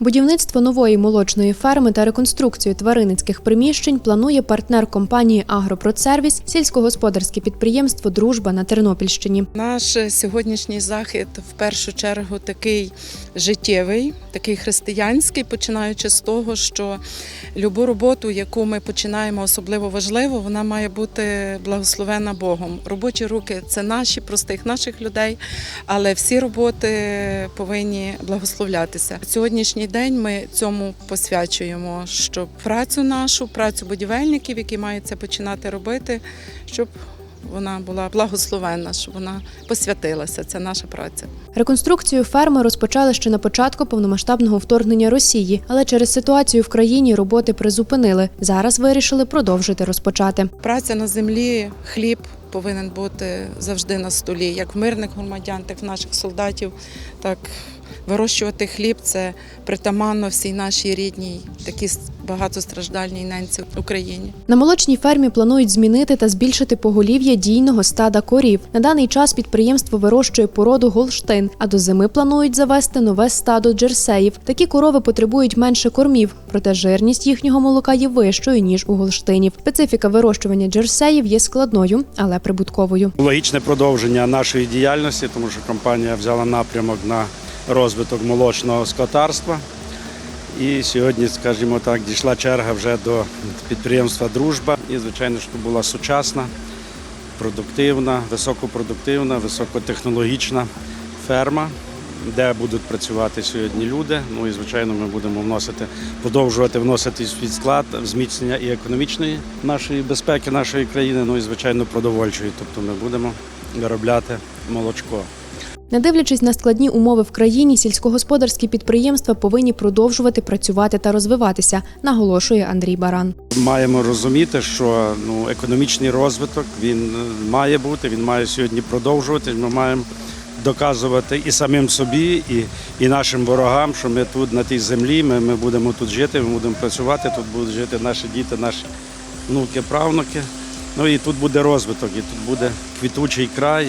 Будівництво нової молочної ферми та реконструкцію тваринницьких приміщень планує партнер компанії Агропродсервіс сільськогосподарське підприємство Дружба на Тернопільщині. Наш сьогоднішній захід в першу чергу такий життєвий, такий християнський, починаючи з того, що любу роботу, яку ми починаємо, особливо важливо, вона має бути благословена Богом. Робочі руки це наші, простих наших людей, але всі роботи повинні благословлятися. Сьогоднішній день ми цьому посвячуємо, щоб працю нашу, працю будівельників, які мають це починати робити, щоб вона була благословенна, щоб вона посвятилася. Це наша праця. Реконструкцію ферми розпочали ще на початку повномасштабного вторгнення Росії, але через ситуацію в країні роботи призупинили. Зараз вирішили продовжити розпочати. Праця на землі, хліб повинен бути завжди на столі, як в мирних громадян, так і в наших солдатів. Так вирощувати хліб це притаманно всій нашій рідній, такій багатостраждальній ненці Україні. На молочній фермі планують змінити та збільшити поголів'я дійного стада корів. На даний час підприємство вирощує породу Голштин, а до зими планують завести нове стадо джерсеїв. Такі корови потребують менше кормів, проте жирність їхнього молока є вищою ніж у голштинів. Специфіка вирощування джерсеїв є складною, але прибутковою. Логічне продовження нашої діяльності, тому що компанія взяла напрямок на розвиток молочного скотарства. І сьогодні, скажімо так, дійшла черга вже до підприємства Дружба. І, звичайно, що була сучасна, продуктивна, високопродуктивна, високотехнологічна ферма, де будуть працювати сьогодні люди. Ну і звичайно, ми будемо вносити, продовжувати вносити свій склад зміцнення і економічної нашої безпеки нашої країни, ну і звичайно продовольчої. Тобто ми будемо виробляти молочко. Не дивлячись на складні умови в країні, сільськогосподарські підприємства повинні продовжувати працювати та розвиватися, наголошує Андрій Баран. Маємо розуміти, що ну, економічний розвиток він е, має бути, він має сьогодні продовжуватись. Ми маємо доказувати і самим собі, і, і нашим ворогам, що ми тут на тій землі, ми, ми будемо тут жити, ми будемо працювати, тут будуть жити наші діти, наші внуки, правнуки. Ну і тут буде розвиток, і тут буде квітучий край.